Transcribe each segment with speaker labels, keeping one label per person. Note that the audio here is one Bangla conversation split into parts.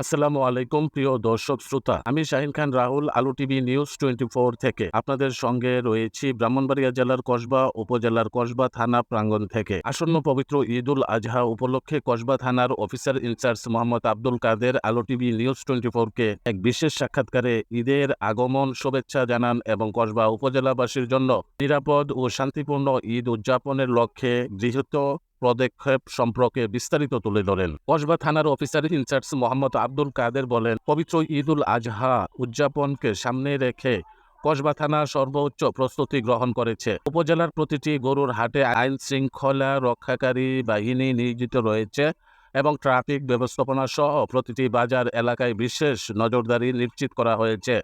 Speaker 1: আসসালামু আলাইকুম, প্রিয় দর্শক শ্রোতা। আমি শাহিন খান রাহুল, আলু টিভি নিউজ টোয়েন্টি ফোর থেকে। আপনাদের সঙ্গে রয়েছি ব্রাহ্মণবাড়িয়া জেলার কসবা, উপজেলার কসবা থানা প্রাঙ্গণ থেকে। আসন্ন পবিত্র ঈদ উল আজহা উপলক্ষে কসবা থানার officer in charge Mohammad Abdul Kader আলু টিভি নিউজ টোয়েন্টি ফোরকে এক বিশেষ সাক্ষাৎকারে ঈদের আগমন, শুভেচ্ছা জানান এবং কসবা উপজেলাবাসীর জন্য নিরাপদ ও শান্তিপূর্ণ ঈদ উদযাপনের লক্ষ্যে গৃহীত পদক্ষেপ সম্পর্কে বিস্তারিত তুলে ধরেন। কসবা থানার officer in charge Mohammad Abdul Kader বলেন, পবিত্র ঈদ উল আজহা উদযাপনকে সামনে রেখে কসবা থানা সর্বোচ্চ প্রস্তুতি গ্রহণ করেছে। উপজেলার প্রতিটি গরুর হাটে আইন শৃঙ্খলা রক্ষাকারী বাহিনী নিয়োজিত রয়েছে এবং ট্রাফিক ব্যবস্থাপনা সহ প্রতিটি বাজার এলাকায় বিশেষ নজরদারি নিশ্চিত করা হয়েছে।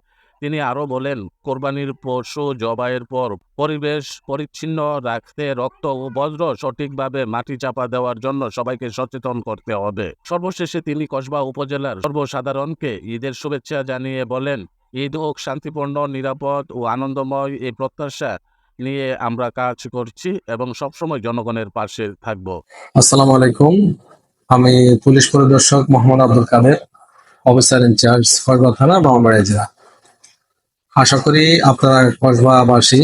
Speaker 1: তিনি আরও বলেন, কোরবানির পশু জবাইয়ের পর পরিবেশ পরিচ্ছন্ন রাখতে রক্ত ও বজ্র সঠিকভাবে মাটি চাপা দেওয়ার জন্য সবাইকে সচেতন করতে হবে। সর্বশেষে তিনি কসবা উপজেলার সর্বসাধারণকে ঈদের শুভেচ্ছা জানিয়ে বলেন, ঈদ হোক শান্তিপূর্ণ, নিরাপদ ও আনন্দময় এই প্রত্যাশা নিয়ে আমরা কাজ করছি এবং সবসময় জনগণের পাশে থাকব।
Speaker 2: আসসালামু আলাইকুম। আমি পুলিশ পরিদর্শক Mohammad Abdul Kader, officer in charge Kasba থানা ব্রাহ্মণবাড়িয়া জেলা। আশা করি আপনারা কসবাবাসী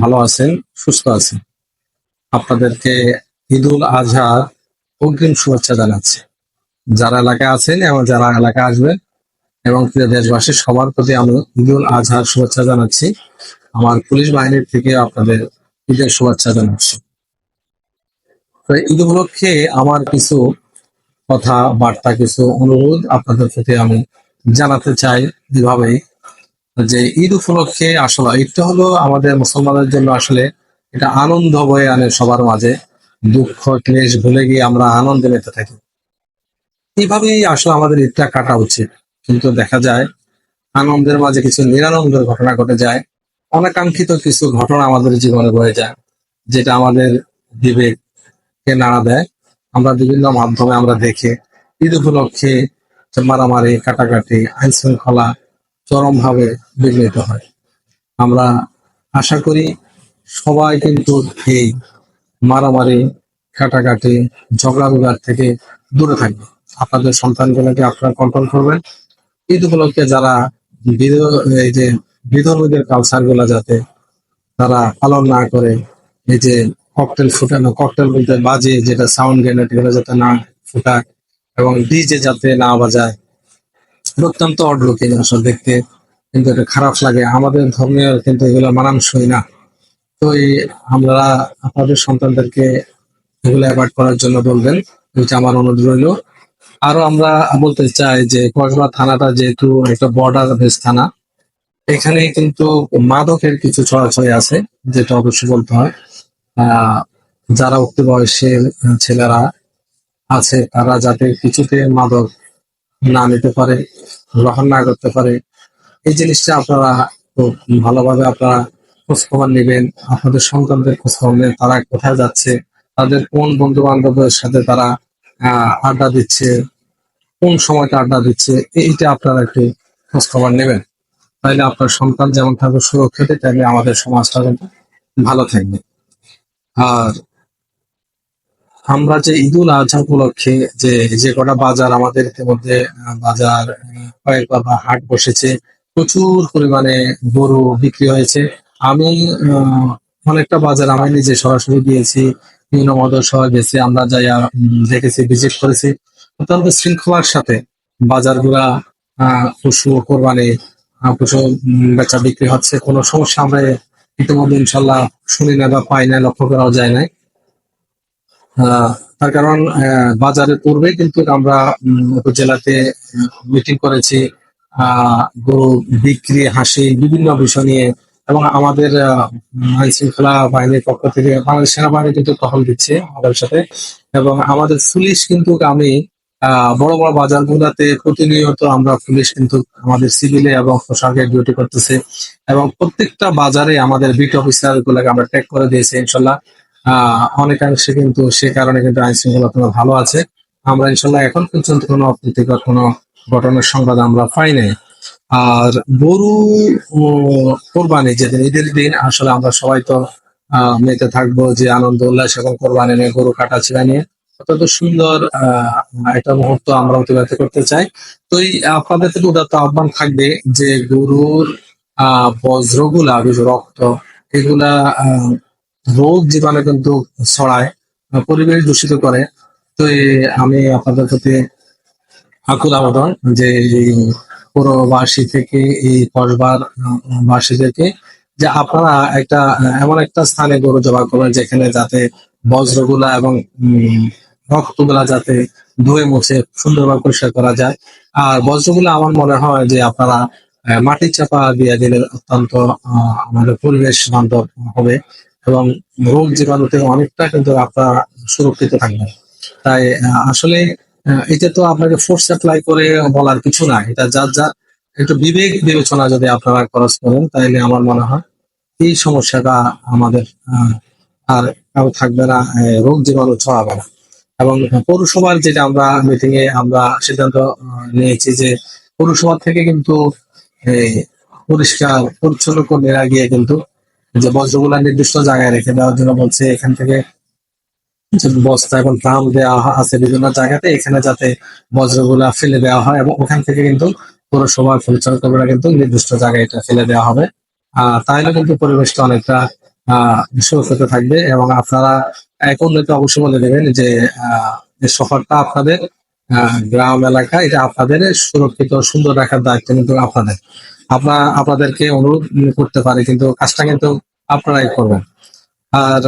Speaker 2: ভালো আছেন, সুস্থ আছেন। আপনাদেরকে ঈদুল আজহার অগ্রিম শুভেচ্ছা জানাচ্ছি। যারা এলাকায় আছেন এবং যারা এলাকায় আসবেন এবং প্রিয় দেশবাসী, সবার প্রতি আমি ঈদুল আজহার শুভেচ্ছা জানাচ্ছি। আমার পুলিশ বাহিনীর থেকে আপনাদের ঈদের শুভেচ্ছা জানাচ্ছি। তো ঈদ উপলক্ষে আমার কিছু কথা, বার্তা, কিছু অনুরোধ আপনাদের প্রতি আমি জানাতে চাই। এভাবেই যে ঈদ উপলক্ষে আসলে ঈদটা হলো আমাদের মুসলমানদের জন্য আসলে এটা আনন্দ বয়ে আনে সবার মাঝে। দুঃখ, ক্লেশ ভুলে গিয়ে আমরা আনন্দে মেতে থাকি। এইভাবেই আসলে আমাদের ঈদটা কাটা উচিত। কিন্তু দেখা যায়, আনন্দের মাঝে কিছু নিরানন্দের ঘটনা ঘটে যায়। অনাকাঙ্ক্ষিত কিছু ঘটনা আমাদের জীবনে বয়ে যায়, যেটা আমাদের বিবেককে নাড়া দেয়। আমরা বিভিন্ন মাধ্যমে আমরা দেখে ঈদ উপলক্ষে মারামারি, কাটাকাটি আইন শৃঙ্খলা চরমভাবে বিঘ্নিত হয়। আমরা আশা করি সবাই কিন্তু এই মারামারি, কাটাকাটি, ঝগড়া বিবাদ থেকে দূরে থাকবে। আপনাদের সন্তানগুলোকে আপনারা কন্ট্রোল করবেন। ঈদ উপলক্ষে যারা এই যে বিধর্মীদের কালচারগুলা যাতে তারা পালন না করে, এই যে ককটেল ফুটানো ককটেল বলতে বাজে যেটা সাউন্ড গ্রেনেড এগুলো যাতে না ফুটায় এবং ডিজে যাতে না বাজায় অত্যন্ত অডলুকিং আসলে দেখতে। কিন্তু এটা খারাপ লাগে। আমাদের ধর্মীয় কিন্তু এগুলো মানানসই না। তো এই আমরা আপনাদের সন্তানদেরকে এগুলো অ্যাভয়েড করার জন্য বলবেন। এটা আমার অনুরোধ রইল। আরও আমরা বলতে চাই যে কসবা থানাটা যেহেতু একটা বর্ডার বেস থানা এখানে কিন্তু মাদকের কিছু ছড়াছড়ি আছে, যেটা অবশ্যই বলতে হয়। যারা উক্ত বয়সের ছেলেরা আছে, তারা যাতে কিছুতে মাদক না নিতে পারে, গ্রহণ না করতে পারে। এই জিনিসটা আপনারা খুব ভালোভাবে আপনারা খোঁজখবর নেবেন। আপনাদের সন্তানদের খোঁজখবর নেবেন তারা কোথায় যাচ্ছে, তাদের কোন বন্ধু বান্ধবের সাথে তারা আড্ডা দিচ্ছে, কোন সময়টা আড্ডা দিচ্ছে, এইটা আপনারা একটু খোঁজখবর নেবেন। তাইলে আপনার সন্তান যেমন থাকবে সুরক্ষিত তাইলে আমাদের সমাজটা কিন্তু ভালো থাকবে। আর আমরা যে ঈদুল আজহা উপলক্ষে যে যে কটা বাজার আমাদের আহ, বাজার কয়েকবার বা হাট বসেছে প্রচুর পরিমাণে গরু বিক্রি হয়েছে। আমি অনেকটা বাজার আমি নিজে সরাসরি গিয়েছি বিভিন্ন মদরসহ গেছি আমরা যাই দেখেছি ভিজিট করেছি। অত্যন্ত শৃঙ্খলার সাথে বাজারগুলা পশু কোরবানি পশু বেচা বিক্রি হচ্ছে। কোনো সমস্যা আমরা ইতিমধ্যে ইনশাল্লাহ শুনি না বা পাই না লক্ষ্য করাও যায় না আহ, তার কারণ বাজারের পূর্বে কিন্তু আমরা উপজেলাতে মিটিং করেছি গরু বিক্রি, হাসি, বিভিন্ন বিষয় নিয়ে। এবং আমাদের আইন শৃঙ্খলা বাহিনীর পক্ষ থেকে বাংলাদেশ সেনাবাহিনী কিন্তু টহল দিচ্ছে আমাদের সাথে। এবং আমাদের পুলিশ কিন্তু আমি বড় বড় বাজারগুলোতে প্রতিনিয়ত আমরা পুলিশ কিন্তু আমাদের সিভিলে এবং পোশাকে ডিউটি করতেছে। এবং প্রত্যেকটা বাজারে আমাদের বিট অফিসার গুলাকে আমরা ট্যাগ করে দিয়েছি, ইনশাল্লাহ। অনেকাংশে কিন্তু সে কারণে কিন্তু আইন শৃঙ্খলা ভালো আছে। আমরা ইনশাল্লাহ এখন পর্যন্ত কোনো অপ্রীতিকর কোনো ঘটনার সংবাদ আমরা পাই নাই। আর গরু কোরবানি যেদিন ঈদের দিন, আসলে আমরা সবাই তো মেতে থাকব যে আনন্দ, উল্লাস এবং কোরবানি নিয়ে, গরু কাটা ছিঁড়া নিয়ে। অত্যন্ত সুন্দর একটা মুহূর্ত আমরা অতিবাহিত করতে চাই। তো এই আপনাদের থেকে উদাত্ত আহ্বান থাকবে যে গরুর, আহ, বজ্রগুলা, রক্ত, এগুলা রোগ জীবাণু কিন্তু ছড়ায় পরিবেশ দূষিত করে। তো আমি আপনাদের প্রতি আকুল আবেদন যে পৌরবাসী থেকে এই কসবার আহ, থেকে যে আপনারা একটা এমন একটা স্থানে গরু জবা করবেন যেখানে যাতে বজ্রগুলা এবং রক্তগুলা যাতে ধুয়ে মুছে সুন্দরভাবে পরিষ্কার করা যায়। আর বজ্রগুলা আমার মনে হয় যে আপনারা মাটির চাপা দিয়ে দিলে অত্যন্ত আমাদের পরিবেশ বান্ধব হবে। এবং রোগ জীবাণু থেকে অনেকটা কিন্তু আপনারা সুরক্ষিত থাকবেন। তাই আসলে এটা তো আপনাকে ফোর্স অ্যাপ্লাই করে বলার কিছু না এটা যার যা একটু বিবেক বিবেচনা যদি আপনারা খরচ করেন তাহলে আমার মনে হয় এই সমস্যাটা আমাদের আর কারও থাকবে না রোগ জীবাণু ছড়াবে না। এবং পৌরসভার যেটা আমরা মিটিং এ আমরা সিদ্ধান্ত নিয়েছি যে পৌরসভা থেকে কিন্তু পরিষ্কার, পরিচ্ছন্ন কর্মীরা গিয়ে কিন্তু যে বজ্রগুলা নির্দিষ্ট জায়গায় রেখে দেওয়ার জন্য বলছে, এখান থেকে বস্তা এবং ড্রাম দেওয়া আছে বিভিন্ন জায়গাতে, এখানে যাতে বজ্রগুলা ফেলে দেওয়া হয় এবং ওখান থেকে কিন্তু পৌরসভার পরিচালক কর্মীরা কিন্তু নির্দিষ্ট জায়গায় এটা ফেলে দেওয়া হবে। আহ তাহলে কিন্তু পরিবেশটা অনেকটা আহ সুরক্ষিত থাকবে এবং আপনারা এক অন্যকে অবশ্যই বলে দেবেন যে শহরটা আপনাদের গ্রাম এলাকা, এটা আপনাদের সুরক্ষিত, সুন্দর রাখার দায়িত্ব কিন্তু আপনাদের। আপনার আপনাদেরকে অনুরোধ করতে পারে, কিন্তু কাজটা কিন্তু আপনারাই করবেন। আর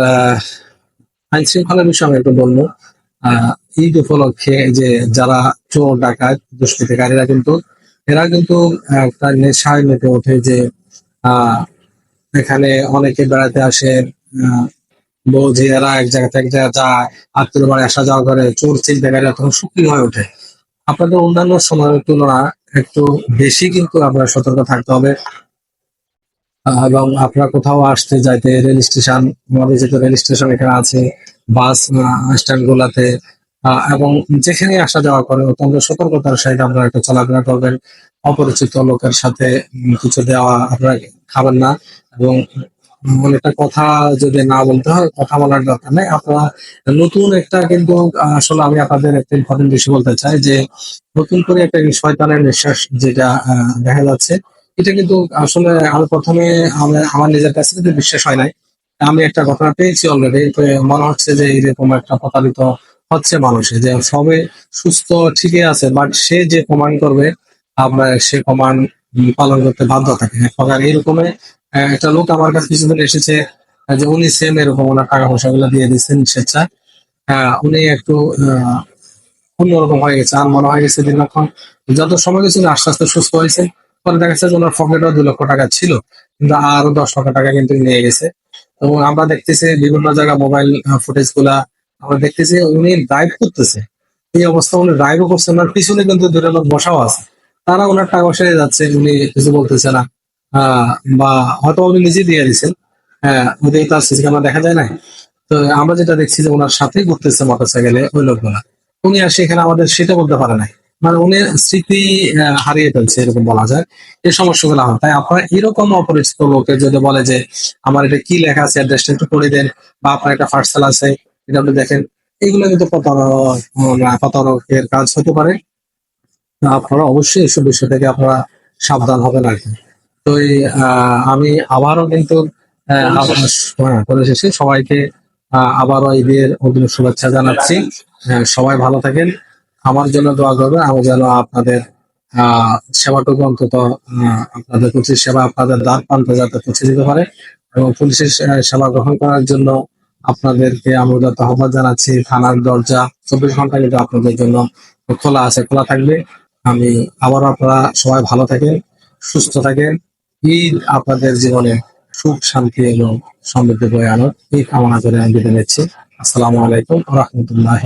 Speaker 2: আইন শৃঙ্খলা বিষয়ে আমি একটু বলব। ঈদ উপলক্ষে যে যারা চোর, ডাকাত, দুষ্কৃতিকারীরা কিন্তু, এরা কিন্তু একটা নেশায় মেতে ওঠে যে এখানে অনেকে বেড়াতে আসে বৌঝি এরা এক জায়গা থেকে এক জায়গায় যায় আত্মীয় বাড়ি আসা যাওয়া করে, চোর চিন্তাকারীরা তখন সুখী হয়ে ওঠে। আপনাদের অন্যান্য সময়ের তুলনা একটু বেশি কিন্তু আপনার সতর্ক থাকতে হবে। এবং আপনারা কোথাও আসতে যাইতে রেল স্টেশন, আমাদের যেহেতু রেল স্টেশন এখানে আছে, বাস স্ট্যান্ড গুলাতে এবং যেখানে আসা যাওয়া করে অত্যন্ত সতর্কতার সহিত আপনারা একটু চলাফেরা করবেন। অপরিচিত লোকের সাথে কিছু দেওয়া আপনারা খাবেন না। এবং অনেকটা কথা যদি না বলতে হয় কথা বলার দরকার নেই। আপনারা নতুন একটা কিন্তু আসলে আমি আপনাদের একটা ইম্পর্টেন্ট বিষয় বলতে চাই যে নতুন করে একটা শয়তানের নিঃশ্বাস যেটা দেখা যাচ্ছে এটা কিন্তু আসলে আমি প্রথমে আমার নিজের কাছে কিন্তু বিশ্বাস হয় নাই। আমি একটা ঘটনা পেয়েছি অলরেডি মনে হচ্ছে যে এরকম একটা প্রতারিত হচ্ছে মানুষে যে সবে সুস্থ ঠিকই আছে বাট সে যে কমান্ড করবে আপনার সে কমান্ড পালন করতে বাধ্য থাকে। আহ, একটা লোক আমার কাছে কিছুদিন এসেছে যে উনি সেম এরকম ওনার টাকা পয়সা গুলো দিয়ে দিচ্ছেন স্বেচ্ছা। আহ, উনি একটু অন্যরকম হয়ে গেছে আর মনে হয়ে গেছে দীর্ঘক্ষণ। যত সময় গেছে উনি আস্তে আস্তে সুস্থ হয়েছে। পরে দেখা যাচ্ছে ওনার পকেটও দুই লক্ষ টাকা ছিল কিন্তু আরও দশ লক্ষ টাকা কিন্তু নিয়ে গেছে। এবং আমরা দেখতেছি বিভিন্ন জায়গায় মোবাইল ফুটেজগুলা আমরা দেখতেছি উনি ড্রাইভ করতেছে। এই অবস্থা উনি ড্রাইভও করছে ওনার পিছনে কিন্তু দুটো লোক বসাও আছে। তারা ওনার টাকা পয়সা যাচ্ছে উনি কিছু বলতেছে না। বা হয়তো উনি নিজে দিয়ে দিচ্ছেন হ্যাঁ ওদের তার সিসি ক্যামেরা দেখা যায় না তো আমরা যেটা দেখছি যে ওনার সাথেই ঘুরতেছে মোটর সাইকেলে ওই লোকগুলা। উনি আর সেখানে আমাদের সেটা বলতে পারে নাই। মানে উনি স্মৃতি হারিয়ে ফেলছে, এরকম বলা যায়। এই সমস্যাগুলো হয়। তাই আপনারা এরকম অপরিচিত লোকে যদি বলে যে, আমার এটা কি লেখা আছে, অ্যাড্রেসটা একটু পড়ে দেন, বা আপনার একটা পার্সেল আছে, এটা আপনি দেখেন, এগুলো কিন্তু প্রতারক প্রতারকের কাজ হতে পারে। আপনারা অবশ্যই এসব বিষয় থেকে আপনারা সাবধান হবেন আর কি। তো আমি আবারও কিন্তু আবার- হ্যাঁ, শেষে সবাইকে আবারও ঈদের অগ্রিম শুভেচ্ছা জানাচ্ছি। হ্যাঁ, সবাই ভালো থাকেন। আমার জন্য দোয়া করবেন। আমি যেন আপনাদের আহ সেবাটুকু অন্তত আপনাদের পুলিশের সেবা আপনাদের দ্বার প্রান্তে যাতে পৌঁছে দিতে পারে এবং পুলিশের সেবা গ্রহণ করার জন্য আপনাদেরকে আমি উদাত্ত আহ্বান জানাচ্ছি। থানার দরজা চব্বিশ ঘণ্টা কিন্তু আপনাদের জন্য খোলা আছে খোলা থাকবে। আমি আবারও আপনারা সবাই ভালো থাকেন সুস্থ থাকেন। ঈদ আপনাদের জীবনে সুখ, শান্তি এবং সমৃদ্ধি বয়ে আনুক। এই কামনা করে আমি বিদায় নিচ্ছি। আসসালামু আলাইকুম রহমতুল্লাহ